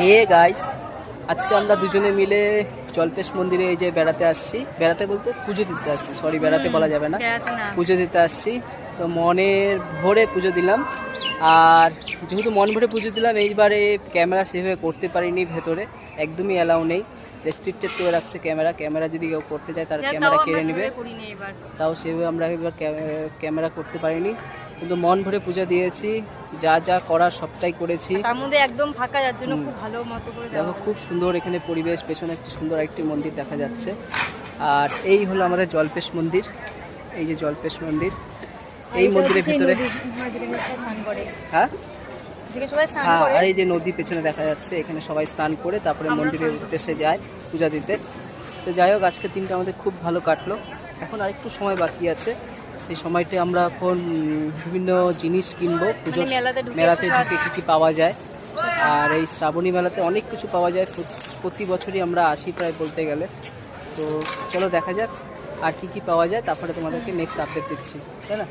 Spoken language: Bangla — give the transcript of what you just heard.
হে গাইস আজকে আমরা দুজনে মিলে জলপেশ মন্দিরে এই যে বেড়াতে আসছি। বেড়াতে বলতে পুজো দিতে আসছি সরি বেড়াতে বলা যাবে না। পুজো দিতে আসছি। তো মনের ভরে পুজো দিলাম। আর যেহেতু মন ভরে পুজো দিলাম এইবারে ক্যামেরা সেভাবে করতে পারিনি ভেতরে। একদমই অ্যালাউ নেই। রেস্ট্রিক্টেড করে রাখছে ক্যামেরা। ক্যামেরা যদি কেউ করতে চায় তার ক্যামেরা কেড়ে নেবে। তাও সেভাবে আমরা এবার ক্যামেরা করতে পারিনি। কিন্তু মন ভরে পূজা দিয়েছি যা যা করার সবটাই করেছি। তার মধ্যে একদম ফাঁকা যার জন্য খুব ভালো মতো করে দেখো খুব সুন্দর এখানে পরিবেশ পেছনে একটি সুন্দর একটি মন্দির দেখা যাচ্ছে। আর এই হলো আমাদের জলপেশ মন্দির এই যে জলপেশ মন্দির এই মন্দিরের ভিতরে হ্যাঁ? হ্যাঁ আর এই যে নদী পেছনে দেখা যাচ্ছে এখানে সবাই স্নান করে তারপরে মন্দিরের উদ্দেশ্যে যায় পূজা দিতে। তো যাই হোক আজকে দিনটা আমাদের খুব ভালো কাটলো। এখন আরেকটু সময় বাকি আছে। এই সময়টা আমরা এখন বিভিন্ন জিনিস কিনবো। পুজোর মেলাতে। ঢুকে কী কী পাওয়া যায়। আর এই শ্রাবণী মেলাতে অনেক কিছু পাওয়া যায়। প্রতি বছরই আমরা আসি প্রায় বলতে গেলে। তো চলো দেখা যাক আর কী কী পাওয়া যায়। তারপরে তোমাদেরকে নেক্সট আপডেট দিচ্ছি। তাই না?